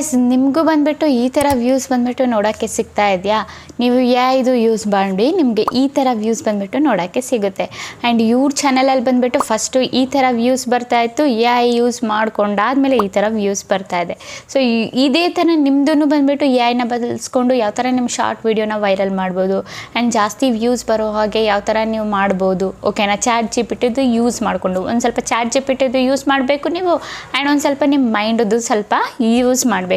Guys ನಿಮಗೂ ಬಂದುಬಿಟ್ಟು ಈ ಥರ ವ್ಯೂಸ್ ಬಂದುಬಿಟ್ಟು ನೋಡೋಕ್ಕೆ ಸಿಗ್ತಾ ಇದೆಯಾ? ನೀವು ಯಾ ಇದು ಯೂಸ್ ಮಾಡಿ ನಿಮಗೆ ಈ ಥರ ವ್ಯೂಸ್ ಬಂದುಬಿಟ್ಟು ನೋಡೋಕ್ಕೆ ಸಿಗುತ್ತೆ. ಆ್ಯಂಡ್ ಇವ್ರ ಚಾನಲಲ್ಲಿ ಬಂದುಬಿಟ್ಟು ಫಸ್ಟು ಈ ಥರ ವ್ಯೂಸ್ ಬರ್ತಾ ಇತ್ತು, ಯಾ ಯೂಸ್ ಮಾಡ್ಕೊಂಡಾದ್ಮೇಲೆ ಈ ಥರ ವ್ಯೂಸ್ ಬರ್ತಾ ಇದೆ. ಸೊ ಇದೇ ಥರ ನಿಮ್ಮದೂ ಬಂದುಬಿಟ್ಟು ಯಾಯನ್ನ ಬದಲಿಸ್ಕೊಂಡು ಯಾವ ಥರ ನಿಮ್ಮ ಶಾರ್ಟ್ ವೀಡಿಯೋನ ವೈರಲ್ ಮಾಡ್ಬೋದು. ಆ್ಯಂಡ್ ಜಾಸ್ತಿ ವ್ಯೂಸ್ ಬರೋ ಹಾಗೆ ಯಾವ ಥರ ನೀವು ಮಾಡ್ಬೋದು. ಓಕೆನಾ ಚಾಟ್ ಜಿ ಪಿಟ್ಟಿದ್ದು ಯೂಸ್ ಮಾಡಿಕೊಂಡು, ಒಂದು ಸ್ವಲ್ಪ ಚಾಟ್ ಜಿ ಪಿಟ್ಟಿದ್ದು ಯೂಸ್ ಮಾಡಬೇಕು ನೀವು ಆ್ಯಂಡ್ ಒಂದು ಸ್ವಲ್ಪ ನಿಮ್ಮ ಮೈಂಡದ್ದು ಸ್ವಲ್ಪ ಯೂಸ್ ಮಾಡಬೇಕು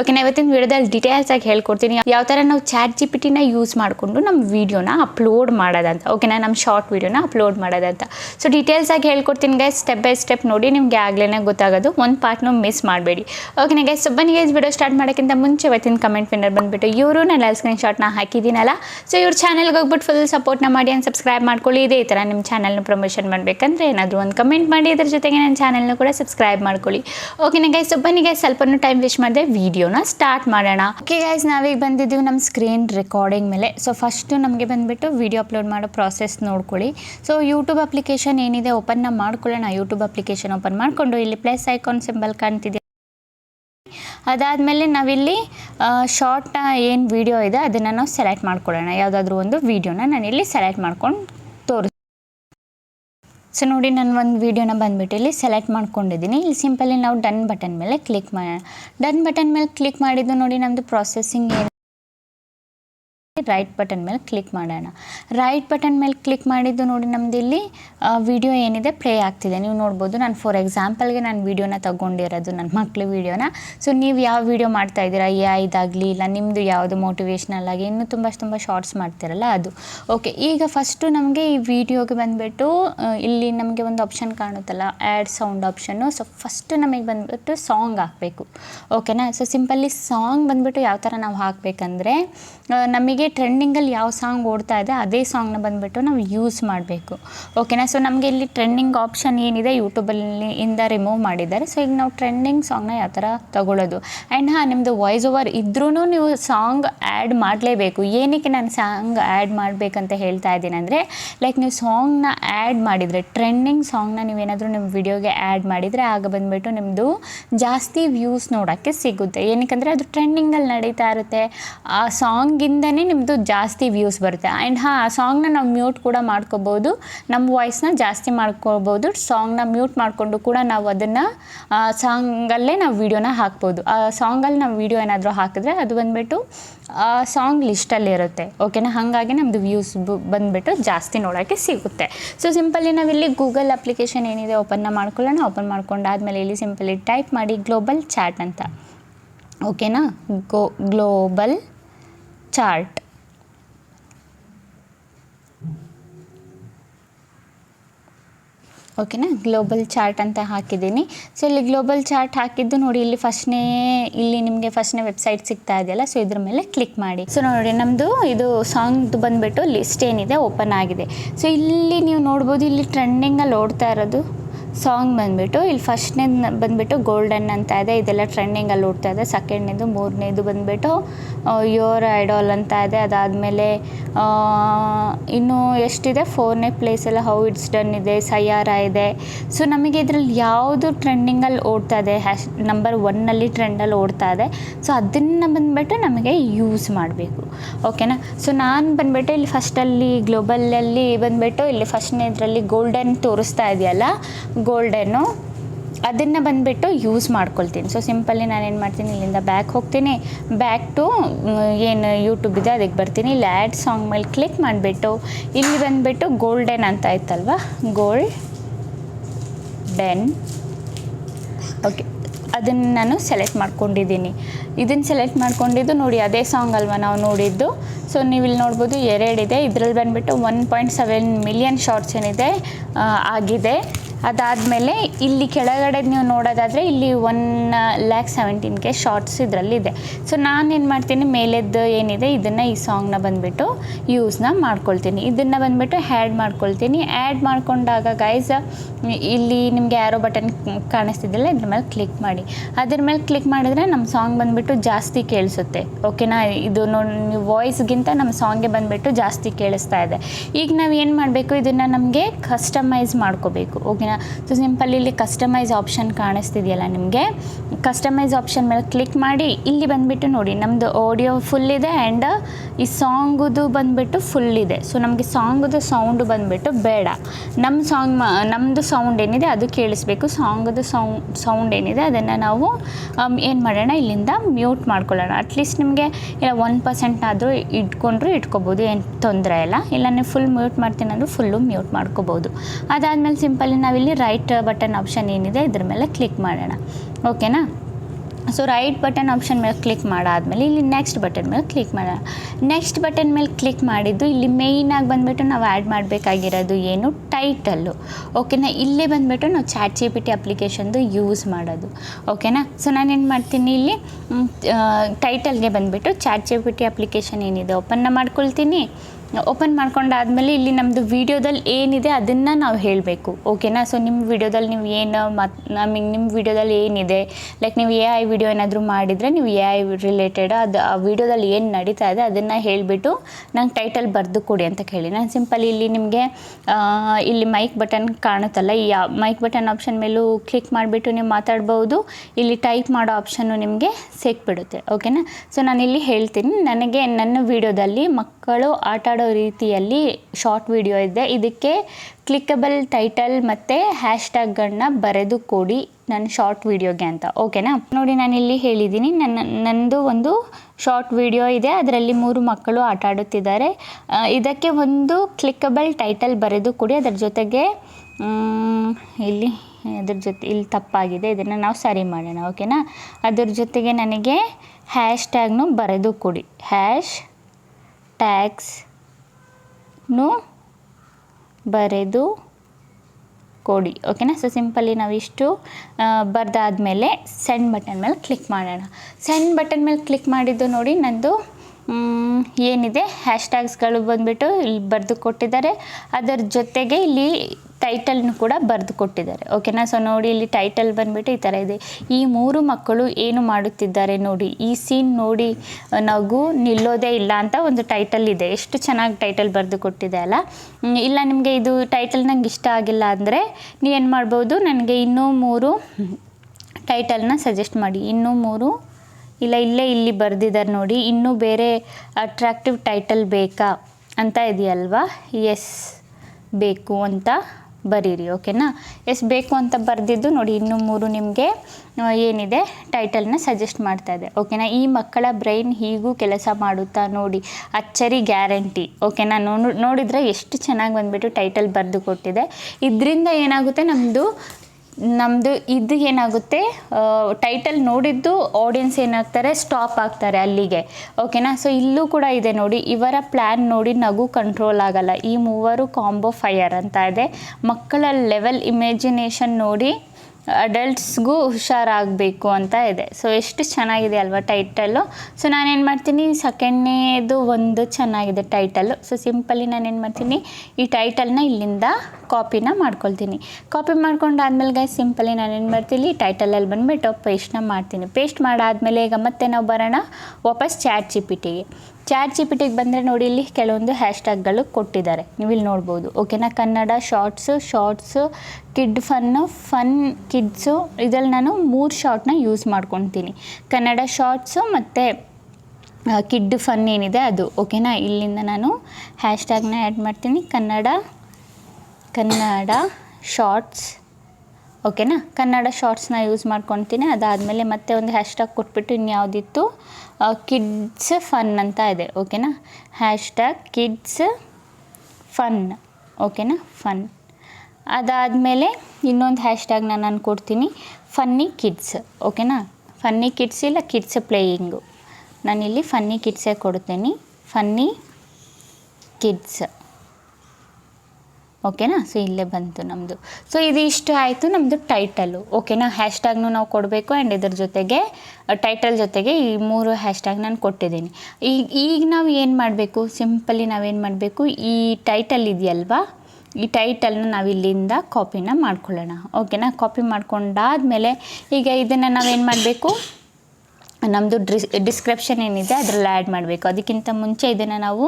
ಓಕೆನಾ ಇವತ್ತಿನ ವಿಡಿಯೋದಲ್ಲಿ ಡೀಟೇಲ್ಸ್ ಆಗಿ ಹೇಳ್ಕೊಡ್ತೀನಿ. ಯಾವ ಥರ ನಾವು ಚಾಟ್ ಜಿ ಪಿಟಿನ ಯೂಸ್ ಮಾಡಿಕೊಂಡು ನಮ್ಮ ವೀಡಿಯೋನ ಅಪ್ಲೋಡ್ ಮಾಡೋದಂತ. ಓಕೆನಾ ನಮ್ಮ ಶಾರ್ಟ್ ವೀಡಿಯೋನ ಅಪ್ಲೋಡ್ ಮಾಡೋದಂತ. ಸೊ ಡೀಟೇಲ್ಸ್ ಆಗಿ ಹೇಳ್ಕೊಡ್ತೀನಿ ಗೈಸ್ ಸ್ಟೆಪ್ ಬೈ ಸ್ಟೆಪ್ ನೋಡಿ ನಿಮಗೆ ಆಗ್ಲೇ ಗೊತ್ತಾಗೋದು. ಒಂದು ಪಾರ್ಟ್ನೂ ಮಿಸ್ ಮಾಡಬೇಡಿ. ಓಕೆನಾ ಗೈಸ್ ಬನ್ನಿ ಗೈಸ್ ವಿಡಿಯೋ ಸ್ಟಾರ್ಟ್ ಮಾಡೋಕ್ಕಿಂತ ಮುಂಚೆ ಇವತ್ತಿನ ಕಮೆಂಟ್ ವಿನ್ನರ್ ಬಂದುಬಿಟ್ಟು ಇವರು ನನ್ನ ಸ್ಕ್ರೀನ್ ಶಾಟ್ನ ಹಾಕಿದ್ದೀನಲ್ಲ. ಸೊ ಇವ್ರ ಚಾನಲ್ಗೆ ಹೋಗ್ಬಿಟ್ಟು ಫುಲ್ ಸಪೋರ್ಟ್ನ ಮಾಡಿ ಅಂತ ಸಬ್ಸ್ಕ್ರೈಬ್ ಮಾಡ್ಕೊಳ್ಳಿ. ಇದೇ ಥರ ನಿಮ್ಮ ಚಾನಲ್ನ ಪ್ರಮೋಷನ್ ಮಾಡಬೇಕಂದ್ರೆ ಏನಾದರೂ ಒಂದು ಕಮೆಂಟ್ ಮಾಡಿ ಅದ್ರ ಜೊತೆಗೆ ನನ್ನ ಚಾನಲ್ನ ಕೂಡ ಸಬ್ಸ್ಕ್ರೈಬ್ ಮಾಡ್ಕೊಳ್ಳಿ. ಓಕೆನಾ ಗೈಸ್ ಬನ್ನಿ ಗೈಸ್ ಸ್ವಲ್ಪನೂ ಟೈಮ್ ವೇಸ್ಟ್ ಮಾಡಿದೆ ವಿಡಿಯೋನ ಸ್ಟಾರ್ಟ್ ಮಾಡೋಣ. ಓಕೆ ಗೈಸ್ ನಾವೀಗ ಬಂದಿದ್ದೀವಿ ನಮ್ಮ ಸ್ಕ್ರೀನ್ ರೆಕಾರ್ಡಿಂಗ್ ಮೇಲೆ. ಸೊ ಫಸ್ಟು ನಮಗೆ ಬಂದುಬಿಟ್ಟು ವಿಡಿಯೋ ಅಪ್ಲೋಡ್ ಮಾಡೋ ಪ್ರಾಸೆಸ್ ನೋಡ್ಕೊಳ್ಳಿ. ಸೊ ಯೂಟ್ಯೂಬ್ ಅಪ್ಲಿಕೇಶನ್ ಏನಿದೆ ಓಪನ್ನ ಮಾಡ್ಕೊಳ್ಳೋಣ. ಯೂಟ್ಯೂಬ್ ಅಪ್ಲಿಕೇಶನ್ ಓಪನ್ ಮಾಡಿಕೊಂಡು ಇಲ್ಲಿ ಪ್ಲಸ್ ಐಕಾನ್ ಸಿಂಬಲ್ ಕಾಣ್ತಿದೆ. ಅದಾದಮೇಲೆ ನಾವಿಲ್ಲಿ ಶಾರ್ಟ್ನ ಏನು ವೀಡಿಯೋ ಇದೆ ಅದನ್ನು ನಾವು ಸೆಲೆಕ್ಟ್ ಮಾಡ್ಕೊಳ್ಳೋಣ. ಯಾವುದಾದ್ರೂ ಒಂದು ವೀಡಿಯೋನ ನಾನಿಲ್ಲಿ ಸೆಲೆಕ್ಟ್ ಮಾಡ್ಕೊಂಡು ಸೊ ನೋಡಿ ನಾನು ಒಂದು ವೀಡಿಯೋನ ಬಂದುಬಿಟ್ಟು ಇಲ್ಲಿ ಸೆಲೆಕ್ಟ್ ಮಾಡ್ಕೊಂಡಿದ್ದೀನಿ. ಇಲ್ಲಿ ಸಿಂಪಲಿ ನಾವು ಡನ್ ಬಟನ್ ಮೇಲೆ ಕ್ಲಿಕ್ ಮಾಡೋಣ ಡನ್ ಬಟನ್ ಮೇಲೆ ಕ್ಲಿಕ್ ಮಾಡಿದ್ದು ನೋಡಿ ನಮ್ಮದು ಪ್ರೊಸೆಸಿಂಗ್ ಏನು ರೈಟ್ ಬಟನ್ ಮೇಲೆ ಕ್ಲಿಕ್ ಮಾಡೋಣ. ರೈಟ್ ಬಟನ್ ಮೇಲೆ ಕ್ಲಿಕ್ ಮಾಡಿದ್ದು ನೋಡಿ ನಮ್ದು ಇಲ್ಲಿ ವಿಡಿಯೋ ಏನಿದೆ ಪ್ಲೇ ಆಗ್ತಿದೆ. ನೀವು ನೋಡ್ಬೋದು, ನಾನು ಫಾರ್ ಎಕ್ಸಾಂಪಲ್ಗೆ ನಾನು ವೀಡಿಯೋನ ತೊಗೊಂಡಿರೋದು ನನ್ನ ಮಕ್ಳ ವೀಡಿಯೋನ ಸೊ ನೀವು ಯಾವ ವೀಡಿಯೋ ಮಾಡ್ತಾ ಇದ್ದೀರಾ? ಯಾ ಇದಾಗಲಿ ಇಲ್ಲ ನಿಮ್ಮದು ಯಾವುದು ಮೋಟಿವೇಶ್ನಲ್ ಆಗಿ, ಇನ್ನೂ ತುಂಬ ತುಂಬ ಶಾರ್ಟ್ಸ್ ಮಾಡ್ತಿರಲ್ಲ ಅದು. ಓಕೆ ಈಗ ಫಸ್ಟು ನಮಗೆ ಈ ವಿಡಿಯೋಗೆ ಬಂದುಬಿಟ್ಟು ಇಲ್ಲಿ ನಮಗೆ ಒಂದು option ಕಾಣುತ್ತಲ್ಲ add sound option so first ನಮಗೆ ಬಂದುಬಿಟ್ಟು ಸಾಂಗ್ ಹಾಕಬೇಕು. ಓಕೆನಾ ಸೊ ಸಿಂಪಲ್ಲಿ ಸಾಂಗ್ ಬಂದುಬಿಟ್ಟು ಯಾವ ಥರ ನಾವು ಹಾಕಬೇಕಂದ್ರೆ ನಮಗೆ ಟ್ರೆಂಡಿಂಗಲ್ಲಿ ಯಾವ ಸಾಂಗ್ ಓಡ್ತಾ ಇದೆ, ಅದೇ ಸಾಂಗ್ನ ಬಂದುಬಿಟ್ಟು ನಾವು ಯೂಸ್ ಮಾಡಬೇಕು. ಓಕೆನಾ ಸೊ ನಮಗೆ ಇಲ್ಲಿ ಟ್ರೆಂಡಿಂಗ್ ಆಪ್ಷನ್ ಏನಿದೆ ಯೂಟ್ಯೂಬಲ್ಲಿ ಇಂದ ರಿಮೂವ್ ಮಾಡಿದ್ದಾರೆ. ಸೊ ಈಗ ನಾವು ಟ್ರೆಂಡಿಂಗ್ ಸಾಂಗ್ನ ಯಾವ ಥರ ತಗೊಳ್ಳೋದು. ಆ್ಯಂಡ್ ಹಾಂ ನಿಮ್ಮದು ವಾಯ್ಸ್ ಓವರ್ ಇದ್ರೂ ನೀವು ಸಾಂಗ್ ಆ್ಯಡ್ ಮಾಡಲೇಬೇಕು. ಏನಕ್ಕೆ ನಾನು ಸಾಂಗ್ ಆ್ಯಡ್ ಮಾಡಬೇಕಂತ ಹೇಳ್ತಾ ಇದ್ದೀನಿ ಅಂದರೆ ಲೈಕ್ ನೀವು ಸಾಂಗ್ನ ಆ್ಯಡ್ ಮಾಡಿದರೆ ಟ್ರೆಂಡಿಂಗ್ ಸಾಂಗ್ನ ನೀವೇನಾದರೂ ನಿಮ್ಮ ವಿಡಿಯೋಗೆ ಆ್ಯಡ್ ಮಾಡಿದರೆ, ಆಗ ಬಂದುಬಿಟ್ಟು ನಿಮ್ಮದು ಜಾಸ್ತಿ ವ್ಯೂಸ್ ನೋಡೋಕ್ಕೆ ಸಿಗುತ್ತೆ. ಏನಕ್ಕಂದರೆ ಅದು ಟ್ರೆಂಡಿಂಗಲ್ಲಿ ನಡೀತಾ ಇರುತ್ತೆ. ಆ ಸಾಂಗಿಂದನೇ ನಿಮ್ಮದು ಜಾಸ್ತಿ ವ್ಯೂಸ್ ಬರುತ್ತೆ. ಆ್ಯಂಡ್ ಹಾಂ, ಆ ಸಾಂಗ್ನ ನಾವು ಮ್ಯೂಟ್ ಕೂಡ ಮಾಡ್ಕೋಬೋದು. ನಮ್ಮ ವಾಯ್ಸ್ನ ಜಾಸ್ತಿ ಮಾಡ್ಕೋಬೋದು. ಸಾಂಗ್ನ ಮ್ಯೂಟ್ ಮಾಡಿಕೊಂಡು ಕೂಡ ನಾವು ಅದನ್ನು ಸಾಂಗಲ್ಲೇ ನಾವು ವೀಡಿಯೋನ ಹಾಕ್ಬೋದು. ಆ ಸಾಂಗಲ್ಲಿ ನಾವು ವೀಡಿಯೋ ಏನಾದರೂ ಹಾಕಿದ್ರೆ ಅದು ಬಂದುಬಿಟ್ಟು ಸಾಂಗ್ ಲಿಸ್ಟಲ್ಲಿ ಇರುತ್ತೆ. ಓಕೆನಾ ಹಾಗಾಗಿ ನಮ್ಮದು ವ್ಯೂಸ್ ಬಂದುಬಿಟ್ಟು ಜಾಸ್ತಿ ನೋಡೋಕ್ಕೆ ಸಿಗುತ್ತೆ. ಸೊ ಸಿಂಪಲಿ ನಾವಿಲ್ಲಿ ಗೂಗಲ್ ಅಪ್ಲಿಕೇಶನ್ ಏನಿದೆ ಓಪನ್ನ ಮಾಡ್ಕೊಳ್ಳೋಣ. ಓಪನ್ ಮಾಡ್ಕೊಂಡಾದ್ಮೇಲೆ ಇಲ್ಲಿ ಸಿಂಪಲಿ ಟೈಪ್ ಮಾಡಿ ಗ್ಲೋಬಲ್ ಚಾಟ್ ಅಂತ. ಓಕೆನಾ ಗೋ ಗ್ಲೋಬಲ್ ಚಾರ್ಟ್ ಓಕೆನಾ? ಗ್ಲೋಬಲ್ ಚಾರ್ಟ್ ಅಂತ ಹಾಕಿದ್ದೀನಿ. ಸೊ ಇಲ್ಲಿ ಗ್ಲೋಬಲ್ ಚಾರ್ಟ್ ಹಾಕಿದ್ದು ನೋಡಿ, ಇಲ್ಲಿ ಫಸ್ಟ್ನೇ, ಇಲ್ಲಿ ನಿಮಗೆ ಫಸ್ಟ್ನೇ ವೆಬ್ಸೈಟ್ ಸಿಗ್ತಾ ಇದೆಯಲ್ಲ ಸೊ ಇದ್ರ ಮೇಲೆ ಕ್ಲಿಕ್ ಮಾಡಿ. ಸೊ ನೋಡಿ ನಮ್ಮದು ಇದು ಸಾಂಗ್ದು ಬಂದುಬಿಟ್ಟು ಲಿಸ್ಟ್ ಏನಿದೆ ಓಪನ್ ಆಗಿದೆ. ಸೊ ಇಲ್ಲಿ ನೀವು ನೋಡ್ಬೋದು, ಇಲ್ಲಿ ಟ್ರೆಂಡಿಂಗಲ್ಲಿ ಓಡ್ತಾ ಇರೋದು. ಸಾಂಗ್ ಬಂದುಬಿಟ್ಟು, ಇಲ್ಲಿ ಫಸ್ಟ್ನೇ ಬಂದುಬಿಟ್ಟು ಗೋಲ್ಡನ್ ಅಂತ ಇದೆ. ಇದೆಲ್ಲ ಟ್ರೆಂಡಿಂಗಲ್ಲಿ ಓಡ್ತಾ ಇದೆ. ಸೆಕೆಂಡ್ನೇದು ಮೂರನೇದು ಬಂದುಬಿಟ್ಟು ಯೋರ್ ಐಡಾಲ್ ಅಂತ ಇದೆ. ಅದಾದಮೇಲೆ ಇನ್ನೂ ಎಷ್ಟಿದೆ? ಫೋರ್ನೇ ಪ್ಲೇಸೆಲ್ಲ ಹೌ ಇಟ್ಸ್ ಡನ್ ಇದೆ. ಸಯ್ಯಾರ ಇದೆ. ಸೊ ನಮಗೆ ಇದರಲ್ಲಿ ಯಾವುದು ಟ್ರೆಂಡಿಂಗಲ್ಲಿ ಓಡ್ತಾ ಇದೆ? ಹ್ಯಾಶ್ ನಂಬರ್ ಒನ್ನಲ್ಲಿ ಟ್ರೆಂಡಲ್ಲಿ ಓಡ್ತಾ ಇದೆ. ಸೊ ಅದನ್ನು ಬಂದುಬಿಟ್ಟು ನಮಗೆ ಯೂಸ್ ಮಾಡಬೇಕು. ಓಕೆನಾ ಸೊ ನಾನು ಬಂದುಬಿಟ್ಟು ಇಲ್ಲಿ ಫಸ್ಟಲ್ಲಿ ಗ್ಲೋಬಲಲ್ಲಿ ಬಂದುಬಿಟ್ಟು, ಇಲ್ಲಿ ಫಸ್ಟ್ನೇ ಇದರಲ್ಲಿ ಗೋಲ್ಡನ್ ತೋರಿಸ್ತಾ ಇದೆಯಲ್ಲ? ಗೋಲ್ಡನ್ನು ಅದನ್ನು ಬಂದುಬಿಟ್ಟು ಯೂಸ್ ಮಾಡ್ಕೊಳ್ತೀನಿ. ಸೊ ಸಿಂಪಲ್ಲಿ ನಾನೇನು ಮಾಡ್ತೀನಿ, ಇಲ್ಲಿಂದ ಬ್ಯಾಕ್ ಹೋಗ್ತೀನಿ. ಬ್ಯಾಕ್ ಟು ಏನು ಯೂಟ್ಯೂಬ್ ಇದೆ ಅದಕ್ಕೆ ಬರ್ತೀನಿ. ಇಲ್ಲಿ ಆ್ಯಡ್ ಸಾಂಗ್ ಮೇಲೆ ಕ್ಲಿಕ್ ಮಾಡಿಬಿಟ್ಟು, ಇಲ್ಲಿ ಬಂದುಬಿಟ್ಟು ಗೋಲ್ಡನ್ ಅಂತ ಆಯ್ತಲ್ವ? ಗೋಲ್ಡ್ ಡೆನ್ ಓಕೆ ಅದನ್ನು ನಾನು ಸೆಲೆಕ್ಟ್ ಮಾಡ್ಕೊಂಡಿದ್ದೀನಿ. ಇದನ್ನು ಸೆಲೆಕ್ಟ್ ಮಾಡ್ಕೊಂಡಿದ್ದು ನೋಡಿ, ಅದೇ ಸಾಂಗ್ ಅಲ್ವಾ ನಾವು ನೋಡಿದ್ದು. ಸೊ ನೀವು ಇಲ್ಲಿ ನೋಡ್ಬೋದು ಎರಡಿದೆ ಇದರಲ್ಲಿ ಬಂದುಬಿಟ್ಟು one point seven million shorts ಏನಿದೆ ಆಗಿದೆ. ಅದಾದಮೇಲೆ ಇಲ್ಲಿ ಕೆಳಗಡೆ ನೀವು ನೋಡೋದಾದರೆ ಇಲ್ಲಿ one lakh seventeen K shorts ಇದರಲ್ಲಿದೆ. ಸೊ ನಾನೇನು ಮಾಡ್ತೀನಿ, ಮೇಲೆದ್ದು ಏನಿದೆ, ಇದನ್ನು ಈ ಸಾಂಗ್ನ ಬಂದುಬಿಟ್ಟು ಯೂಸ್ನ ಮಾಡ್ಕೊಳ್ತೀನಿ. ಇದನ್ನು ಬಂದುಬಿಟ್ಟು ಆ್ಯಡ್ ಮಾಡ್ಕೊಳ್ತೀನಿ. ಆ್ಯಡ್ ಮಾಡ್ಕೊಂಡಾಗ ಗೈಸ್ ಇಲ್ಲಿ ನಿಮಗೆ ಯಾರೋ ಬಟನ್ ಕಾಣಿಸ್ತಿದ್ದಿಲ್ಲ ಇದ್ರ ಮೇಲೆ ಕ್ಲಿಕ್ ಮಾಡಿ. ಅದ್ರ ಮೇಲೆ ಕ್ಲಿಕ್ ಮಾಡಿದ್ರೆ ನಮ್ಮ ಸಾಂಗ್ ಬಂದುಬಿಟ್ಟು ಜಾಸ್ತಿ ಕೇಳಿಸುತ್ತೆ. ಓಕೆನಾ ಇದು ನೋಡಿ ವಾಯ್ಸ್ಗಿಂತ ನಮ್ಮ ಸಾಂಗ್ಗೆ ಬಂದುಬಿಟ್ಟು ಜಾಸ್ತಿ ಕೇಳಿಸ್ತಾ ಇದೆ. ಈಗ ನಾವು ಏನು ಮಾಡಬೇಕು, ಇದನ್ನು ನಮಗೆ ಕಸ್ಟಮೈಸ್ ಮಾಡ್ಕೋಬೇಕು. ಓಕೆನಾ ಓಕೆನಾ ಸೊ ಸಿಂಪಲ್ ಇಲ್ಲಿ ಕಸ್ಟಮೈಸ್ ಆಪ್ಷನ್ ಕಾಣಿಸ್ತಿದೆಯಲ್ಲ ನಿಮಗೆ? ಕಸ್ಟಮೈಸ್ ಆಪ್ಷನ್ ಮೇಲೆ ಕ್ಲಿಕ್ ಮಾಡಿ, ಇಲ್ಲಿ ಬಂದುಬಿಟ್ಟು ನೋಡಿ ನಮ್ಮದು ಆಡಿಯೋ ಫುಲ್ ಇದೆ ಆ್ಯಂಡ್ ಈ ಸಾಂಗುದು ಬಂದುಬಿಟ್ಟು ಫುಲ್ ಇದೆ. ಸೊ ನಮಗೆ ಸಾಂಗುದು ಸೌಂಡು ಬಂದುಬಿಟ್ಟು ಬೇಡ. ನಮ್ಮ ಸಾಂಗ್ ನಮ್ಮದು ಸೌಂಡ್ ಏನಿದೆ ಅದು ಕೇಳಿಸ್ಬೇಕು. ಸಾಂಗದು ಸೌಂಡ್ ಸೌಂಡ್ ಏನಿದೆ ಅದನ್ನು ನಾವು ಏನು ಮಾಡೋಣ? ಇಲ್ಲಿಂದ ಮ್ಯೂಟ್ ಮಾಡ್ಕೊಳ್ಳೋಣ. ಅಟ್ಲೀಸ್ಟ್ ನಿಮಗೆ ಇಲ್ಲ ಒನ್ ಪರ್ಸೆಂಟ್ನಾದರೂ ಇಟ್ಕೊಂಡ್ರು ಇಟ್ಕೋಬೋದು, ಏನು ತೊಂದರೆ ಇಲ್ಲ. ಇಲ್ಲ, ನೀವು ಫುಲ್ ಮ್ಯೂಟ್ ಮಾಡ್ತೀನಿ ಅಂದರೂ ಫುಲ್ಲು ಮ್ಯೂಟ್ ಮಾಡ್ಕೋಬೋದು. ಅದಾದಮೇಲೆ ಸಿಂಪಲಿ ನಾವಿಲ್ಲಿ ರೈಟ್ ಬಟನ್ ಆಪ್ಷನ್ ಏನಿದೆ, ಇದ್ರ ಮೇಲೆ ಕ್ಲಿಕ್ ಮಾಡೋಣ. ಓಕೆನಾ ಸೊ ರೈಟ್ ಬಟನ್ ಆಪ್ಷನ್ ಮೇಲೆ ಕ್ಲಿಕ್ ಮಾಡಾದಮೇಲೆ ಇಲ್ಲಿ ನೆಕ್ಸ್ಟ್ ಬಟನ್ ಮೇಲೆ ಕ್ಲಿಕ್ ಮಾಡೋಣ. ನೆಕ್ಸ್ಟ್ ಬಟನ್ ಮೇಲೆ ಕ್ಲಿಕ್ ಮಾಡಿದ್ದು ಇಲ್ಲಿ ಮೇಯ್ನಾಗಿ ಬಂದುಬಿಟ್ಟು ನಾವು ಆ್ಯಡ್ ಮಾಡಬೇಕಾಗಿರೋದು ಏನು? ಟೈಟಲ್ಲು ಓಕೆನಾ ಇಲ್ಲೇ ಬಂದುಬಿಟ್ಟು ನಾವು ಚಾಟ್ ಜಿ ಪಿ ಟಿ ಅಪ್ಲಿಕೇಶನ್ದು ಯೂಸ್ ಮಾಡೋದು ಓಕೆನಾ ಸೊ ನಾನೇನು ಮಾಡ್ತೀನಿ ಇಲ್ಲಿ? ಟೈಟಲ್ಗೆ ಬಂದುಬಿಟ್ಟು chat G P T application ಏನಿದೆ ಓಪನ್ನ ಮಾಡ್ಕೊಳ್ತೀನಿ. ಓಪನ್ ಮಾಡ್ಕೊಂಡಾದ್ಮೇಲೆ ಇಲ್ಲಿ ನಮ್ಮದು ವೀಡಿಯೋದಲ್ಲಿ ಏನಿದೆ ಅದನ್ನು ನಾವು ಹೇಳಬೇಕು. ಓಕೆನಾ? ಸೊ ನಿಮ್ಮ ವೀಡಿಯೋದಲ್ಲಿ ನೀವು ಏನು ಮತ್ತು ನಮಗೆ ನಿಮ್ಮ ವೀಡಿಯೋದಲ್ಲಿ ಏನಿದೆ? ಲೈಕ್ ನೀವು ಎ ಐ ವಿಡಿಯೋ ಏನಾದರೂ ಮಾಡಿದರೆ ನೀವು ಎ ಐ ರಿಲೇಟೆಡ್ ಅದು, ಆ ವೀಡಿಯೋದಲ್ಲಿ ಏನು ನಡೀತಾ ಇದೆ ಅದನ್ನು ಹೇಳಿಬಿಟ್ಟು ನಂಗೆ ಟೈಟಲ್ ಬರೆದು ಕೊಡಿ ಅಂತ ಕೇಳಿ. ನಾನು ಸಿಂಪಲ್ ಇಲ್ಲಿ ನಿಮಗೆ ಇಲ್ಲಿ ಮೈಕ್ ಬಟನ್ ಕಾಣುತ್ತಲ್ಲ, ಈ ಮೈಕ್ ಬಟನ್ ಆಪ್ಷನ್ ಮೇಲೂ ಕ್ಲಿಕ್ ಮಾಡಿಬಿಟ್ಟು ನೀವು ಮಾತಾಡ್ಬೋದು. ಇಲ್ಲಿ ಟೈಪ್ ಮಾಡೋ ಆಪ್ಷನ್ನು ನಿಮಗೆ ಸಿಕ್ಬಿಡುತ್ತೆ. ಓಕೆನಾ? ಸೊ ಇಲ್ಲಿ ಹೇಳ್ತೀನಿ. ನನಗೆ ನನ್ನ ವೀಡಿಯೋದಲ್ಲಿ ಮಕ್ಕಳು ಆಟ ಆಡೋ ರೀತಿಯಲ್ಲಿ ಶಾರ್ಟ್ ವಿಡಿಯೋ ಇದೆ. ಇದಕ್ಕೆ ಕ್ಲಿಕ್ಕಬಲ್ ಟೈಟಲ್ ಮತ್ತು ಹ್ಯಾಶ್ಟ್ಯಾಗ್ಗಳನ್ನ ಬರೆದು ಕೊಡಿ ನನ್ನ ಶಾರ್ಟ್ ವಿಡಿಯೋಗೆ ಅಂತ. ಓಕೆನಾ ನೋಡಿ ನಾನು ಇಲ್ಲಿ ಹೇಳಿದ್ದೀನಿ ನನ್ನ ನನ್ನದು ಒಂದು ಶಾರ್ಟ್ ವಿಡಿಯೋ ಇದೆ. ಅದರಲ್ಲಿ ಮೂರು ಮಕ್ಕಳು ಆಟ ಆಡುತ್ತಿದ್ದಾರೆ. ಇದಕ್ಕೆ ಒಂದು ಕ್ಲಿಕ್ಕಬಲ್ ಟೈಟಲ್ ಬರೆದು ಕೊಡಿ. ಅದರ ಜೊತೆಗೆ ಇಲ್ಲಿ, ಅದ್ರ ಜೊತೆ, ಇಲ್ಲಿ ತಪ್ಪಾಗಿದೆ. ಇದನ್ನು ನಾವು ಸರಿ ಮಾಡೋಣ. ಓಕೆನಾ ಅದ್ರ ಜೊತೆಗೆ ನನಗೆ ಹ್ಯಾಶ್ ಟ್ಯಾಗ್ನು ಬರೆದು ಕೊಡಿ. ಹ್ಯಾಶ್ ಟ್ಯಾಗ್ಸ್ನು ಬರೆದು ಕೊಡಿ ಓಕೆನಾ ಸೊ ಸಿಂಪಲಿ ನಾವಿಷ್ಟು ಬರೆದಾದ್ಮೇಲೆ ಸೆಂಡ್ ಬಟನ್ ಮೇಲೆ ಕ್ಲಿಕ್ ಮಾಡೋಣ. ಸೆಂಡ್ ಬಟನ್ ಮೇಲೆ ಕ್ಲಿಕ್ ಮಾಡಿದ್ದು ನೋಡಿ ನಂದು ಏನಿದೆ? ಹ್ಯಾಶ್ಟ್ಯಾಗ್ಸ್ಗಳು ಬಂದುಬಿಟ್ಟು ಇಲ್ಲಿ ಬರೆದು ಕೊಟ್ಟಿದ್ದಾರೆ. ಅದರ ಜೊತೆಗೆ ಇಲ್ಲಿ ಟೈಟಲ್ನು ಕೂಡ ಬರೆದು ಕೊಟ್ಟಿದ್ದಾರೆ. ಓಕೆನಾ ಸೊ ನೋಡಿ ಇಲ್ಲಿ ಟೈಟಲ್ ಬಂದುಬಿಟ್ಟು ಈ ಥರ ಇದೆ. ಈ ಮೂರು ಮಕ್ಕಳು ಏನು ಮಾಡುತ್ತಿದ್ದಾರೆ ನೋಡಿ. ಈ ಸೀನ್ ನೋಡಿ ನಗು ನಿಲ್ಲೋದೇ ಇಲ್ಲ ಅಂತ ಒಂದು ಟೈಟಲ್ ಇದೆ. ಎಷ್ಟು ಚೆನ್ನಾಗಿ ಟೈಟಲ್ ಬರೆದು ಕೊಟ್ಟಿದೆ ಅಲ್ಲ? ಇಲ್ಲ ನಿಮಗೆ ಇದು ಟೈಟಲ್ ನಂಗೆ ಇಷ್ಟ ಆಗಿಲ್ಲ ಅಂದರೆ ಏನು ಮಾಡ್ಬೋದು? ನನಗೆ ಇನ್ನೂ ಮೂರು ಟೈಟಲ್ನ ಸಜೆಸ್ಟ್ ಮಾಡಿ. ಇನ್ನೂ ಮೂರು ಇಲ್ಲ, ಇಲ್ಲೇ ಇಲ್ಲಿ ಬರೆದಿದ್ದಾರೆ ನೋಡಿ, ಇನ್ನೂ ಬೇರೆ ಅಟ್ರಾಕ್ಟಿವ್ ಟೈಟಲ್ ಬೇಕಾ ಅಂತ ಇದೆಯಲ್ವಾ? ಎಸ್ ಬೇಕು ಅಂತ ಬರೀರಿ, ಓಕೆನಾ? ಎಸ್ ಬೇಕು ಅಂತ ಬರೆದಿದ್ದು ನೋಡಿ, ಇನ್ನು ಮೂರು ನಿಮಗೆ ಏನಿದೆ ಟೈಟಲ್ನ ಸಜೆಸ್ಟ್ ಮಾಡ್ತಾ ಇದೆ, ಓಕೆನಾ? ಈ ಮಕ್ಕಳ ಬ್ರೈನ್ ಹೀಗೂ ಕೆಲಸ ಮಾಡುತ್ತಾ ನೋಡಿ, ಅಚ್ಚರಿ ಗ್ಯಾರಂಟಿ ಓಕೆನಾ? ನೋಡಿದರೆ ಎಷ್ಟು ಚೆನ್ನಾಗಿ ಬಂದುಬಿಟ್ಟು ಟೈಟಲ್ ಬರೆದು ಕೊಟ್ಟಿದೆ. ಇದರಿಂದ ಏನಾಗುತ್ತೆ ನಮ್ಮದು ನಮ್ಮದು ಇದು ಏನಾಗುತ್ತೆ ಟೈಟಲ್ ನೋಡಿದ್ದು ಆಡಿಯನ್ಸ್ ಏನಾಗ್ತಾರೆ ಸ್ಟಾಪ್ ಆಗ್ತಾರೆ ಅಲ್ಲಿಗೆ. ಓಕೆನಾ ಸೊ ಇಲ್ಲೂ ಕೂಡ ಇದೆ ನೋಡಿ. ಇವರ ಪ್ಲ್ಯಾನ್ ನೋಡಿ ನಗು ಕಂಟ್ರೋಲ್ ಆಗಲ್ಲ. ಈ ಮೂವರು ಕಾಂಬೋ ಫೈಯರ್ ಅಂತ ಇದೆ. ಮಕ್ಕಳ ಲೆವೆಲ್ ಇಮ್ಯಾಜಿನೇಷನ್ ನೋಡಿ ಅಡಲ್ಟ್ಸ್ಗೂ ಹುಷಾರಾಗಬೇಕು ಅಂತ ಇದೆ. ಸೊ ಎಷ್ಟು ಚೆನ್ನಾಗಿದೆ ಅಲ್ವಾ ಟೈಟಲ್ಲು ಸೊ ನಾನೇನು ಮಾಡ್ತೀನಿ? ಸೆಕೆಂಡ್ನೇದು ಒಂದು ಚೆನ್ನಾಗಿದೆ ಟೈಟಲ್ಲು ಸೊ ಸಿಂಪಲಿ ನಾನೇನು ಮಾಡ್ತೀನಿ? ಈ ಟೈಟಲ್ನ ಇಲ್ಲಿಂದ ಕಾಪಿನ ಮಾಡ್ಕೊಳ್ತೀನಿ. ಕಾಪಿ ಮಾಡ್ಕೊಂಡಾದ್ಮೇಲೆ ಗೈ ಸಿಂಪಲಿ ನಾನೇನು ಮಾಡ್ತೀನಿ? ಈ ಟೈಟಲಲ್ಲಿ ಬಂದುಬಿಟ್ಟು ಪೇಸ್ಟ್ನ ಮಾಡ್ತೀನಿ. ಪೇಸ್ಟ್ ಮಾಡಾದಮೇಲೆ ಈಗ ಮತ್ತೆ ನಾವು ಬರೋಣ ವಾಪಸ್ ಚಾಟ್ ಜಿ ಟಿಗೆ ಚಾಟ್ ಜಿ ಪಿ ಟಿಗೆ ಬಂದರೆ ನೋಡಿ ಇಲ್ಲಿ ಕೆಲವೊಂದು ಹ್ಯಾಶ್ ಟ್ಯಾಗ್ಗಳು ಕೊಟ್ಟಿದ್ದಾರೆ. ನೀವು ಇಲ್ಲಿ ನೋಡ್ಬೋದು ಓಕೆನಾ Kannada shorts shorts kid fun fun kids ಇದರಲ್ಲಿ ನಾನು ಮೂರು ಶಾರ್ಟ್ನ ಯೂಸ್ ಮಾಡ್ಕೊತೀನಿ. ಕನ್ನಡ ಶಾರ್ಟ್ಸು ಮತ್ತು ಕಿಡ್ ಫನ್ ಏನಿದೆ ಅದು. ಓಕೆನಾ ಇಲ್ಲಿಂದ ನಾನು ಹ್ಯಾಶ್ ಟ್ಯಾಗ್ನ ಆ್ಯಡ್ ಮಾಡ್ತೀನಿ. ಕನ್ನಡ ಕನ್ನಡ ಶಾರ್ಟ್ಸ್ ಓಕೆನಾ? ಕನ್ನಡ ಶಾರ್ಟ್ಸ್ನ ಯೂಸ್ ಮಾಡ್ಕೊತೀನಿ. ಅದಾದಮೇಲೆ ಮತ್ತೆ ಒಂದು ಹ್ಯಾಶ್ ಟ್ಯಾಗ್ ಕೊಟ್ಬಿಟ್ಟು ಇನ್ಯಾವುದಿತ್ತು? ಕಿಡ್ಸ್ ಫನ್ ಅಂತ ಇದೆ. ಓಕೆನಾ? ಹ್ಯಾಶ್ ಟ್ಯಾಗ್ ಕಿಡ್ಸ್ ಫನ್ ಓಕೆನಾ? ಫನ್ ಅದಾದಮೇಲೆ ಇನ್ನೊಂದು ಹ್ಯಾಶ್ಟ್ಯಾಗ್ನ ನಾನು ಕೊಡ್ತೀನಿ. ಫನ್ನಿ ಕಿಡ್ಸ್ ಓಕೆನಾ? ಫನ್ನಿ ಕಿಡ್ಸ್ ಇಲ್ಲ ಕಿಡ್ಸ್ ಪ್ಲೇಯಿಂಗು ನಾನಿಲ್ಲಿ ಫನ್ನಿ ಕಿಡ್ಸೇ ಕೊಡ್ತೀನಿ. ಫನ್ನಿ ಕಿಡ್ಸ್ ಓಕೆನಾ? ಸೊ ಇಲ್ಲೇ ಬಂತು ನಮ್ಮದು ಸೊ ಇದು ಇಷ್ಟು ಆಯಿತು ನಮ್ಮದು ಟೈಟಲು ಓಕೆನಾ ಹ್ಯಾಶ್ ಟ್ಯಾಗ್ನು ನಾವು ಕೊಡಬೇಕು ಆ್ಯಂಡ್ ಇದ್ರ ಜೊತೆಗೆ ಟೈಟಲ್ ಜೊತೆಗೆ ಈ ಮೂರು ಹ್ಯಾಶ್ ಟ್ಯಾಗ್ ನಾನು ಕೊಟ್ಟಿದ್ದೀನಿ. ಈಗ ಈಗ ನಾವು ಏನು ಮಾಡಬೇಕು? ಸಿಂಪಲಿ ನಾವೇನು ಮಾಡಬೇಕು? ಈ ಟೈಟಲ್ ಇದೆಯಲ್ವಾ? ಈ ಟೈಟಲ್ನ ನಾವು ಇಲ್ಲಿಂದ ಕಾಪಿನ ಮಾಡ್ಕೊಳ್ಳೋಣ. ಓಕೆನಾ ಕಾಪಿ ಮಾಡ್ಕೊಂಡಾದ್ಮೇಲೆ ಈಗ ಇದನ್ನು ನಾವೇನು ಮಾಡಬೇಕು? ನಮ್ಮದು ಡ್ರಿಸ್ ಡಿಸ್ಕ್ರಿಪ್ಷನ್ ಏನಿದೆ ಅದರಲ್ಲಿ ಆ್ಯಡ್ ಮಾಡಬೇಕು. ಅದಕ್ಕಿಂತ ಮುಂಚೆ ಇದನ್ನು ನಾವು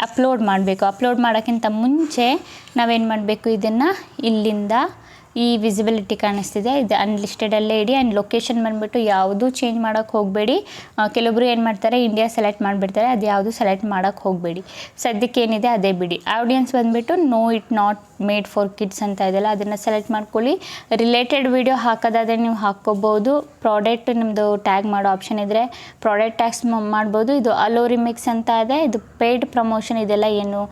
ಅಪ್ಲೋಡ್ ಮಾಡಬೇಕು. ಅಪ್ಲೋಡ್ ಮಾಡೋಕ್ಕಿಂತ ಮುಂಚೆ ನಾವೇನು ಮಾಡಬೇಕು? ಇದನ್ನು ಇಲ್ಲಿಂದ ಈ ವಿಸಿಬಿಲಿಟಿ ಕಾಣಿಸ್ತಿದೆ. ಇದು ಅನ್ಲಿಸ್ಟೆಡಲ್ಲೇ ಇಡಿ. ಆ್ಯಂಡ್ ಲೊಕೇಶನ್ ಬಂದುಬಿಟ್ಟು ಯಾವುದೂ ಚೇಂಜ್ ಮಾಡೋಕ್ಕೆ ಹೋಗಬೇಡಿ. ಕೆಲವೊಬ್ಬರು ಏನು ಮಾಡ್ತಾರೆ? ಇಂಡಿಯಾ ಸೆಲೆಕ್ಟ್ ಮಾಡಿಬಿಡ್ತಾರೆ. ಅದು ಯಾವುದು ಸೆಲೆಕ್ಟ್ ಮಾಡೋಕ್ಕೆ ಹೋಗಬೇಡಿ. ಸದ್ಯಕ್ಕೆ ಏನಿದೆ ಅದೇ ಬಿಡಿ. ಆಡಿಯನ್ಸ್ ಬಂದುಬಿಟ್ಟು no it not made for kids ಅಂತ ಇದೆಯಲ್ಲ, ಅದನ್ನು ಸೆಲೆಕ್ಟ್ ಮಾಡ್ಕೊಳ್ಳಿ. ರಿಲೇಟೆಡ್ ವಿಡಿಯೋ ಹಾಕೋದಾದರೆ ನೀವು ಹಾಕ್ಕೋಬೋದು. ಪ್ರಾಡಕ್ಟ್ ನಿಮ್ಮದು ಟ್ಯಾಗ್ ಮಾಡೋ ಆಪ್ಷನ್ ಇದ್ದರೆ ಪ್ರಾಡಕ್ಟ್ ಟ್ಯಾಗ್ಸ್ ಮಾಡ್ಬೋದು. ಇದು ಅಲೋರಿ ಮಿಕ್ಸ್ ಅಂತ ಇದೆ. ಇದು ಪೇಯ್ಡ್ ಪ್ರಮೋಷನ್ ಇದೆಲ್ಲ ಏನು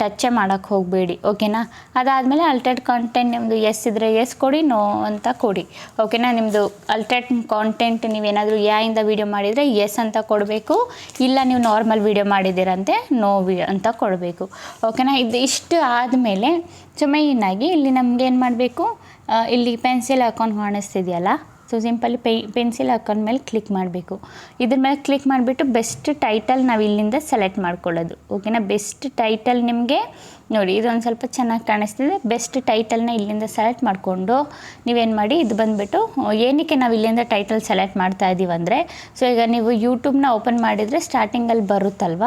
ಟಚ್ಚೇ ಮಾಡೋಕ್ಕೆ ಹೋಗಬೇಡಿ ಓಕೆನಾ ಅದಾದಮೇಲೆ ಅಲ್ಟೆಡ್ ಕಾಂಟೆಂಟ್ ನಿಮ್ಮದು ಎಸ್ ಇದ್ದರೆ ಎಸ್ ಕೊಡಿ ನೋ ಅಂತ ಕೊಡಿ ಓಕೆನಾ ನಿಮ್ಮದು ಅಲ್ಟೆಡ್ ಕಾಂಟೆಂಟ್ ನೀವೇನಾದರೂ ಯಾಯಿಂದ ವೀಡಿಯೋ ಮಾಡಿದರೆ ಎಸ್ ಅಂತ ಕೊಡಬೇಕು. ಇಲ್ಲ ನೀವು ನಾರ್ಮಲ್ ವೀಡಿಯೋ ಮಾಡಿದ್ದೀರಂತೆ ನೋ ವಿ ಅಂತ ಕೊಡಬೇಕು ಓಕೆನಾ ಇದು ಇಷ್ಟು ಆದಮೇಲೆ ಸೊ ಮೈನಾಗಿ ಇಲ್ಲಿ ನಮ್ಗೆ ಏನು ಮಾಡಬೇಕು? ಇಲ್ಲಿ ಪೆನ್ಸಿಲ್ ಹಾಕೊಂಡು ಕಾಣಿಸ್ತಿದೆಯಲ್ಲ ಸೊ ಸಿಂಪಲಿ ಪೇ, ಪೆನ್ಸಿಲ್ ಹಾಕೊಂಡ ಮೇಲೆ ಕ್ಲಿಕ್ ಮಾಡಬೇಕು. ಇದ್ರ ಮೇಲೆ ಕ್ಲಿಕ್ ಮಾಡಿಬಿಟ್ಟು ಬೆಸ್ಟ್ ಟೈಟಲ್ ನಾವು ಇಲ್ಲಿಂದ ಸೆಲೆಕ್ಟ್ ಮಾಡ್ಕೊಳ್ಳೋದು. ಓಕೆನಾ? ಬೆಸ್ಟ್ ಟೈಟಲ್ ನಿಮಗೆ, ನೋಡಿ ಇದೊಂದು ಸ್ವಲ್ಪ ಚೆನ್ನಾಗಿ ಕಾಣಿಸ್ತಿದೆ. ಬೆಸ್ಟ್ ಟೈಟಲ್ನ ಇಲ್ಲಿಂದ ಸೆಲೆಕ್ಟ್ ಮಾಡಿಕೊಂಡು ನೀವೇನು ಮಾಡಿ, ಇದು ಬಂದುಬಿಟ್ಟು ಏನಕ್ಕೆ ನಾವು ಇಲ್ಲಿಂದ ಟೈಟಲ್ ಸೆಲೆಕ್ಟ್ ಮಾಡ್ತಾ ಇದ್ದೀವಿ ಅಂದರೆ, ಸೊ ಈಗ ನೀವು ಯೂಟ್ಯೂಬ್ನ ಓಪನ್ ಮಾಡಿದರೆ ಸ್ಟಾರ್ಟಿಂಗಲ್ಲಿ ಬರುತ್ತಲ್ವ?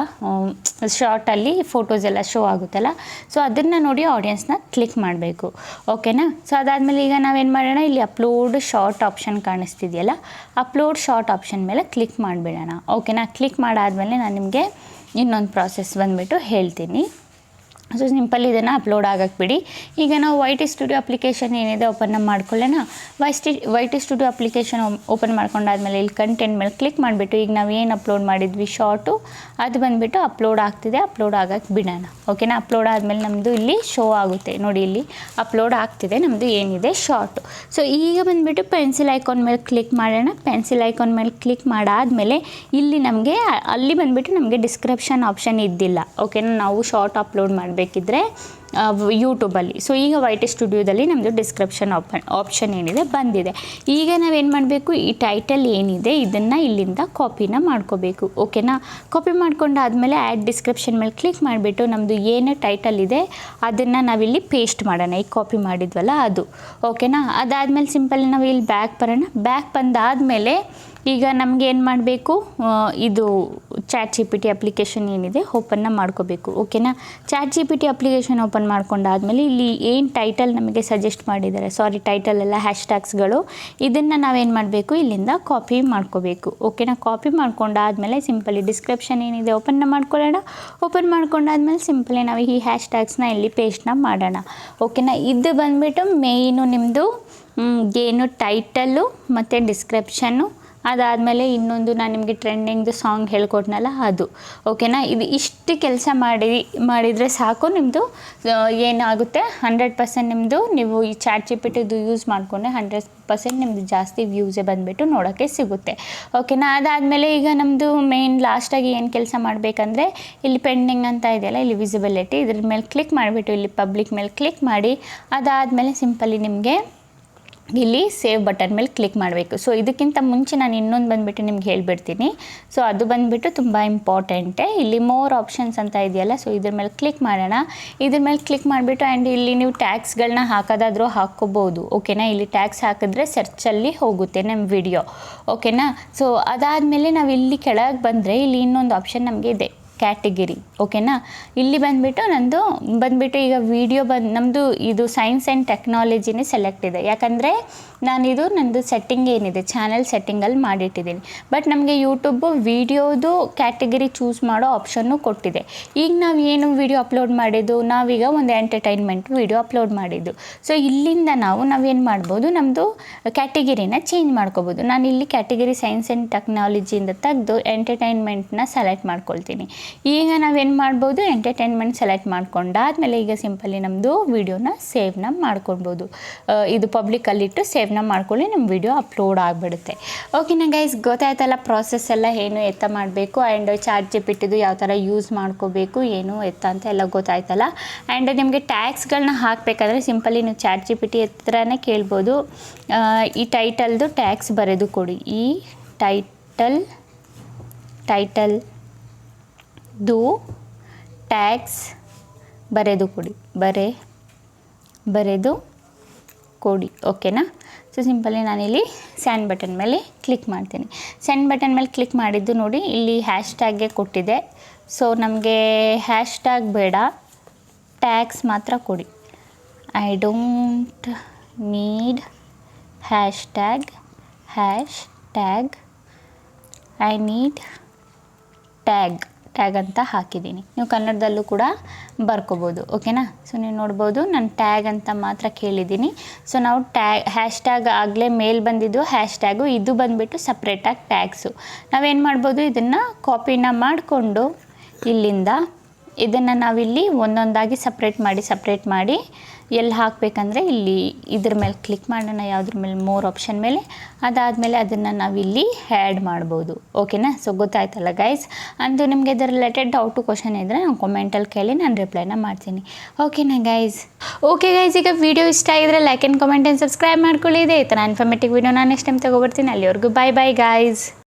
ಶಾರ್ಟಲ್ಲಿ ಫೋಟೋಸ್ ಎಲ್ಲ ಶೋ ಆಗುತ್ತಲ್ಲ? ಸೊ ಅದನ್ನು ನೋಡಿ ಆಡಿಯನ್ಸ್ನ ಕ್ಲಿಕ್ ಮಾಡಬೇಕು. ಓಕೆನಾ? ಸೊ ಅದಾದಮೇಲೆ ಈಗ ನಾವೇನು ಮಾಡೋಣ, ಇಲ್ಲಿ ಅಪ್ಲೋಡ್ ಶಾರ್ಟ್ ಆಪ್ಷನ್ ಕಾಣಿಸ್ತಿದೆಯಲ್ಲ, ಅಪ್ಲೋಡ್ ಶಾರ್ಟ್ ಆಪ್ಷನ್ ಮೇಲೆ ಕ್ಲಿಕ್ ಮಾಡಿಬಿಡೋಣ. ಓಕೆನಾ? ಕ್ಲಿಕ್ ಮಾಡಾದಮೇಲೆ ನಾನು ನಿಮಗೆ ಇನ್ನೊಂದು ಪ್ರಾಸೆಸ್ ಬಂದುಬಿಟ್ಟು ಹೇಳ್ತೀನಿ. ಸೊ ಸಿಂಪಲ್ ಇದನ್ನು ಅಪ್ಲೋಡ್ ಆಗಕ್ಕೆ ಬಿಡಿ. ಈಗ ನಾವು ವೈ ಟಿ ಸ್ಟುಡಿಯೋ ಅಪ್ಲಿಕೇಶನ್ ಏನಿದೆ ಓಪನ್ ಮಾಡ್ಕೊಳ್ಳೋಣ. Y ಸ್ಟಿ Y T studio application open ಮಾಡ್ಕೊಂಡಾದ್ಮೇಲೆ ಇಲ್ಲಿ ಕಂಟೆಂಟ್ ಮೇಲೆ ಕ್ಲಿಕ್ ಮಾಡಿಬಿಟ್ಟು, ಈಗ ನಾವು ಏನು ಅಪ್ಲೋಡ್ ಮಾಡಿದ್ವಿ? ಶಾರ್ಟು ಅದು ಬಂದುಬಿಟ್ಟು ಅಪ್ಲೋಡ್ ಆಗ್ತಿದೆ. ಅಪ್ಲೋಡ್ ಆಗಕ್ಕೆ ಬಿಡೋಣ. ಓಕೆನಾ ಅಪ್ಲೋಡ್ ಆದಮೇಲೆ ನಮ್ಮದು ಇಲ್ಲಿ ಶೋ ಆಗುತ್ತೆ. ನೋಡಿ ಇಲ್ಲಿ ಅಪ್ಲೋಡ್ ಆಗ್ತಿದೆ. ನಮ್ಮದು ಏನಿದೆ? ಶಾರ್ಟು ಸೊ ಈಗ ಬಂದುಬಿಟ್ಟು ಪೆನ್ಸಿಲ್ ಐಕಾನ್ ಮೇಲೆ ಕ್ಲಿಕ್ ಮಾಡೋಣ. ಪೆನ್ಸಿಲ್ ಐಕಾನ್ ಮೇಲೆ ಕ್ಲಿಕ್ ಮಾಡಾದಮೇಲೆ ಇಲ್ಲಿ ನಮಗೆ, ಅಲ್ಲಿ ಬಂದುಬಿಟ್ಟು ನಮಗೆ ಡಿಸ್ಕ್ರಿಪ್ಷನ್ ಆಪ್ಷನ್ ಇದ್ದಿಲ್ಲ. ಓಕೆನಾ ನಾವು ಶಾರ್ಟ್ ಅಪ್ಲೋಡ್ ಮಾಡಬೇಕಿದ್ರೆ ಯೂಟ್ಯೂಬಲ್ಲಿ ಸೊ ಈಗ ವೈ ಟಿ ಸ್ಟುಡಿಯೋದಲ್ಲಿ ನಮ್ಮದು ಡಿಸ್ಕ್ರಿಪ್ಷನ್ ಆಪನ್ ಆಪ್ಷನ್ ಏನಿದೆ, ಬಂದಿದೆ. ಈಗ ನಾವೇನು ಮಾಡಬೇಕು? ಈ ಟೈಟಲ್ ಏನಿದೆ, ಇದನ್ನು ಇಲ್ಲಿಂದ ಕಾಪಿನ ಮಾಡ್ಕೋಬೇಕು. ಓಕೆನಾ ಕಾಪಿ ಮಾಡ್ಕೊಂಡಾದಮೇಲೆ ಆ್ಯಡ್ ಡಿಸ್ಕ್ರಿಪ್ಷನ್ ಮೇಲೆ ಕ್ಲಿಕ್ ಮಾಡಿಬಿಟ್ಟು ನಮ್ಮದು ಏನು ಟೈಟಲ್ ಇದೆ, ಅದನ್ನು ನಾವಿಲ್ಲಿ ಪೇಸ್ಟ್ ಮಾಡೋಣ. ಈಗ ಕಾಪಿ ಮಾಡಿದ್ವಲ್ಲ ಅದು. ಓಕೆನಾ ಅದಾದಮೇಲೆ ಸಿಂಪಲ್ ನಾವು ಇಲ್ಲಿ ಬ್ಯಾಕ್ ಬರೋಣ. ಬ್ಯಾಕ್ ಬಂದಾದಮೇಲೆ ಈಗ ನಮಗೆ ಏನು ಮಾಡಬೇಕು? ಇದು chat G P T application ಏನಿದೆ, ಓಪನ್ನ ಮಾಡ್ಕೋಬೇಕು. ಓಕೆನಾ? Chat G P T application open ಮಾಡ್ಕೊಂಡಾದ್ಮೇಲೆ ಇಲ್ಲಿ ಏನು ಟೈಟಲ್ ನಮಗೆ ಸಜೆಸ್ಟ್ ಮಾಡಿದ್ದಾರೆ? ಸಾರಿ, ಟೈಟಲ್ ಎಲ್ಲ ಹ್ಯಾಶ್ ಟ್ಯಾಗ್ಸ್ಗಳು ಇದನ್ನು ನಾವೇನು ಮಾಡಬೇಕು? ಇಲ್ಲಿಂದ ಕಾಪಿ ಮಾಡ್ಕೋಬೇಕು. ಓಕೆನಾ? ಕಾಪಿ ಮಾಡ್ಕೊಂಡಾದ್ಮೇಲೆ ಸಿಂಪಲಿ ಡಿಸ್ಕ್ರಿಪ್ಷನ್ ಏನಿದೆ ಓಪನ್ನ ಮಾಡ್ಕೊಳ್ಳೋಣ. ಓಪನ್ ಮಾಡ್ಕೊಂಡಾದ್ಮೇಲೆ ಸಿಂಪಲಿ ನಾವು ಈ ಹ್ಯಾಶ್ ಟ್ಯಾಗ್ಸ್ನ ಇಲ್ಲಿ ಪೇಸ್ಟ್ನ ಮಾಡೋಣ. ಓಕೆನಾ? ಇದು ಬಂದುಬಿಟ್ಟು ಮೇಯ್ನು ನಿಮ್ಮದು ಏನು ಟೈಟಲ್ಲು ಮತ್ತು ಡಿಸ್ಕ್ರಿಪ್ಷನ್ನು ಅದಾದಮೇಲೆ ಇನ್ನೊಂದು ನಾನು ನಿಮಗೆ ಟ್ರೆಂಡಿಂಗ್ದು ಸಾಂಗ್ ಹೇಳ್ಕೊಟ್ನಲ್ಲ ಅದು. ಓಕೆನಾ ಇದು ಇಷ್ಟು ಕೆಲಸ ಮಾಡಿ, ಮಾಡಿದರೆ ಸಾಕು ನಿಮ್ಮದು ಏನಾಗುತ್ತೆ? ಹಂಡ್ರೆಡ್ ಪರ್ಸೆಂಟ್ ನಿಮ್ಮದು ನೀವು ಈ ಚಾಟ್ ಚಿಪಿಟಿದು ಯೂಸ್ ಮಾಡಿಕೊಂಡೆ ಹಂಡ್ರೆಡ್ ಪರ್ಸೆಂಟ್ ನಿಮ್ಮದು ಜಾಸ್ತಿ ವ್ಯೂಸೇ ಬಂದುಬಿಟ್ಟು ನೋಡೋಕ್ಕೆ ಸಿಗುತ್ತೆ. ಓಕೆನಾ ಅದಾದಮೇಲೆ ಈಗ ನಮ್ಮದು ಮೇನ್ ಲಾಸ್ಟಾಗಿ ಏನು ಕೆಲಸ ಮಾಡಬೇಕಂದ್ರೆ ಇಲ್ಲಿ ಪೆಂಡಿಂಗ್ ಅಂತ ಇದೆಯಲ್ಲ, ಇಲ್ಲಿ ವಿಸಿಬಿಲಿಟಿ ಇದ್ರ ಮೇಲೆ ಕ್ಲಿಕ್ ಮಾಡಿಬಿಟ್ಟು ಇಲ್ಲಿ ಪಬ್ಲಿಕ್ ಮೇಲೆ ಕ್ಲಿಕ್ ಮಾಡಿ, ಅದಾದಮೇಲೆ ಸಿಂಪಲಿ ನಿಮಗೆ ಇಲ್ಲಿ ಸೇವ್ ಬಟನ್ ಮೇಲೆ ಕ್ಲಿಕ್ ಮಾಡಬೇಕು. ಸೊ ಇದಕ್ಕಿಂತ ಮುಂಚೆ ನಾನು ಇನ್ನೊಂದು ಬಂದುಬಿಟ್ಟು ನಿಮ್ಗೆ ಹೇಳಿಬಿಡ್ತೀನಿ. ಸೊ ಅದು ಬಂದುಬಿಟ್ಟು ತುಂಬ ಇಂಪಾರ್ಟೆಂಟೇ ಇಲ್ಲಿ ಮೋರ್ ಆಪ್ಷನ್ಸ್ ಅಂತ ಇದೆಯಲ್ಲ ಸೊ ಇದ್ರ ಮೇಲೆ ಕ್ಲಿಕ್ ಮಾಡೋಣ. ಇದ್ರ ಮೇಲೆ ಕ್ಲಿಕ್ ಮಾಡಿಬಿಟ್ಟು ಆ್ಯಂಡ್ ಇಲ್ಲಿ ನೀವು ಟ್ಯಾಕ್ಸ್ಗಳನ್ನ ಹಾಕೋದಾದರೂ ಹಾಕ್ಕೋಬೋದು ಓಕೆನಾ ಇಲ್ಲಿ ಟ್ಯಾಕ್ಸ್ ಹಾಕಿದ್ರೆ ಸರ್ಚಲ್ಲಿ ಹೋಗುತ್ತೆ ನಮ್ಮ ವಿಡಿಯೋ ಓಕೆನಾ ಸೊ ಅದಾದಮೇಲೆ ನಾವು ಇಲ್ಲಿ ಕೆಳಗೆ ಬಂದರೆ ಇಲ್ಲಿ ಇನ್ನೊಂದು ಆಪ್ಷನ್ ನಮಗೆ ಇದೆ. ಕ್ಯಾಟಗಿರಿ ಓಕೆನಾ ಇಲ್ಲಿ ಬಂದುಬಿಟ್ಟು ನಂದು, ಬಂದುಬಿಟ್ಟು ಈಗ ವಿಡಿಯೋ ಬಂದು ನಮ್ಮದು ಇದು ಸೈನ್ಸ್ ಆ್ಯಂಡ್ ಟೆಕ್ನಾಲಜಿನೇ ಸೆಲೆಕ್ಟ್ ಇದೆ. ಯಾಕಂದರೆ ನಾನಿದು ನನ್ನದು ಸೆಟ್ಟಿಂಗ್ ಏನಿದೆ ಚಾನೆಲ್ ಸೆಟ್ಟಿಂಗಲ್ಲಿ ಮಾಡಿಟ್ಟಿದ್ದೀನಿ. ಬಟ್ ನಮಗೆ ಯೂಟ್ಯೂಬು ವೀಡಿಯೋದು ಕ್ಯಾಟಗರಿ ಚೂಸ್ ಮಾಡೋ ಆಪ್ಷನ್ನು ಕೊಟ್ಟಿದೆ. ಈಗ ನಾವು ಏನು ವೀಡಿಯೋ ಅಪ್ಲೋಡ್ ಮಾಡಿದ್ದು? ನಾವೀಗ ಒಂದು ಎಂಟರ್ಟೈನ್ಮೆಂಟ್ ವೀಡಿಯೋ ಅಪ್ಲೋಡ್ ಮಾಡಿದ್ದು. ಸೊ ಇಲ್ಲಿಂದ ನಾವು ನಾವೇನು ಮಾಡ್ಬೋದು? ನಮ್ಮದು ಕ್ಯಾಟಗಿರಿನ ಚೇಂಜ್ ಮಾಡ್ಕೋಬೋದು. ನಾನು ಇಲ್ಲಿ ಕ್ಯಾಟಗರಿ ಸೈನ್ಸ್ ಆ್ಯಂಡ್ ಟೆಕ್ನಾಲಜಿಯಿಂದ ತೆಗೆದು ಎಂಟರ್ಟೈನ್ಮೆಂಟ್ನ ಸೆಲೆಕ್ಟ್ ಮಾಡ್ಕೊಳ್ತೀನಿ. ಈಗ ನಾವೇನು ಮಾಡ್ಬೋದು? ಎಂಟರ್ಟೈನ್ಮೆಂಟ್ ಸೆಲೆಕ್ಟ್ ಮಾಡ್ಕೊಂಡಾದ್ಮೇಲೆ ಈಗ ಸಿಂಪಲಿ ನಮ್ಮದು ವೀಡಿಯೋನ ಸೇವ್ನ ಮಾಡ್ಕೊಳ್ಬೋದು. ಇದು ಪಬ್ಲಿಕಲ್ಲಿಟ್ಟು ಸೇವ್ನ ಮಾಡ್ಕೊಳ್ಳಿ ನಮ್ಮ ವಿಡಿಯೋ ಅಪ್ಲೋಡ್ ಆಗಿಬಿಡುತ್ತೆ. ಓಕೆನಾ ಗೈಸ್ ಗೊತ್ತಾಯ್ತಲ್ಲ ಪ್ರಾಸೆಸ್ ಎಲ್ಲ ಏನು ಎತ್ತ ಮಾಡಬೇಕು ಆ್ಯಂಡ್ ಚಾರ್ಜ್ ಜಿಪಿಟ್ಟಿದ್ದು ಯಾವ ಥರ ಯೂಸ್ ಮಾಡ್ಕೋಬೇಕು, ಏನು ಎತ್ತ ಅಂತ ಎಲ್ಲ ಗೊತ್ತಾಯ್ತಲ್ಲ. ಆ್ಯಂಡ್ ನಿಮಗೆ ಟ್ಯಾಕ್ಸ್ಗಳನ್ನ ಹಾಕಬೇಕಾದ್ರೆ ಸಿಂಪಲಿ ನೀವು ಚಾರ್ಜ್ ಜಿಪಿಟಿ ಹತ್ರನೇ ಕೇಳ್ಬೋದು. ಈ ಟೈಟಲ್ದು ಟ್ಯಾಕ್ಸ್ ಬರೆದು ಕೊಡಿ. ಈ ಟೈಟಲ್ ಟೈಟಲ್ ದು ಟ್ಯಾಕ್ಸ್ ಬರೆದು ಕೊಡಿ. ಬರೆ, ಬರೆದು ಕೊಡಿ. ಓಕೆನಾ ಸೊ ಸಿಂಪಲಿ ನಾನಿಲ್ಲಿ ಸ್ಯಾಂಡ್ ಬಟನ್ ಮೇಲೆ ಕ್ಲಿಕ್ ಮಾಡ್ತೀನಿ. ಸ್ಯಾಂಡ್ ಬಟನ್ ಮೇಲೆ ಕ್ಲಿಕ್ ಮಾಡಿದ್ದು ನೋಡಿ, ಇಲ್ಲಿ ಹ್ಯಾಶ್ ಟ್ಯಾಗ್ಗೆ ಕೊಟ್ಟಿದೆ. ಸೊ ನಮಗೆ ಹ್ಯಾಶ್ ಟ್ಯಾಗ್ ಬೇಡ ಟ್ಯಾಗ್ಸ್ ಮಾತ್ರ ಕೊಡಿ. I don't need hashtag hashtag I need tag tag ಅಂತ ಹಾಕಿದ್ದೀನಿ. ನೀವು ಕನ್ನಡದಲ್ಲೂ ಕೂಡ ಬರ್ಕೋಬೋದು ಓಕೆನಾ ಸೊ ನೀವು ನೋಡ್ಬೋದು, ನಾನು ಟ್ಯಾಗ್ ಅಂತ ಮಾತ್ರ ಕೇಳಿದ್ದೀನಿ. ಸೊ ನಾವು ಟ್ಯಾಗ್ ಹ್ಯಾಶ್ ಟ್ಯಾಗ್ ಆಗಲೇ ಮೇಲ್ ಬಂದಿದ್ದು ಹ್ಯಾಶ್ ಟ್ಯಾಗು ಇದು ಬಂದುಬಿಟ್ಟು ಸಪ್ರೇಟಾಗಿ ಟ್ಯಾಗ್ಸು ನಾವೇನು ಮಾಡ್ಬೋದು, ಇದನ್ನು ಕಾಪಿನ ಮಾಡಿಕೊಂಡು ಇಲ್ಲಿಂದ ಇದನ್ನು ನಾವಿಲ್ಲಿ ಒಂದೊಂದಾಗಿ ಸಪ್ರೇಟ್ ಮಾಡಿ ಸಪ್ರೇಟ್ ಮಾಡಿ ಎಲ್ಲಿ ಹಾಕಬೇಕಂದ್ರೆ ಇಲ್ಲಿ ಇದ್ರ ಮೇಲೆ ಕ್ಲಿಕ್ ಮಾಡೋಣ, ಯಾವುದ್ರ ಮೇಲೆ ಮೋರ್ ಆಪ್ಷನ್ ಮೇಲೆ. ಅದಾದಮೇಲೆ ಅದನ್ನು ನಾವಿಲ್ಲಿ ಆ್ಯಡ್ ಮಾಡ್ಬೋದು. ಓಕೆನಾ ಸೊ ಗೊತ್ತಾಯ್ತಲ್ಲ ಗೈಸ್ ಅಂದು ನಿಮಗೆ ಇದರ ರಿಲೇಟೆಡ್ ಡೌಟು ಕ್ವಶನ್ ಇದ್ದರೆ ನಾನು ಕಾಮೆಂಟಲ್ಲಿ ಕೇಳಿ ನಾನು ರಿಪ್ಲೈನ ಮಾಡ್ತೀನಿ. ಓಕೆನಾ ಗೈಸ್ ಓಕೆ ಗೈಸ್ ಈಗ ವಿಡಿಯೋ ಇಷ್ಟ ಆಗಿದ್ರೆ like and comment and subscribe ಮಾಡ್ಕೊಳ್ಳಿ. ಇದೆ ಈ ಥರ ಇನ್ಫಾರ್ಮೇಟಿವ್ ವಿಡಿಯೋ ನಾನು ನೆಕ್ಸ್ಟ್ ಟೈಮ್ ತೊಗೊಬರ್ತೀನಿ. ಅಲ್ಲಿವರೆಗೂ ಬೈ ಬೈ ಗೈಸ್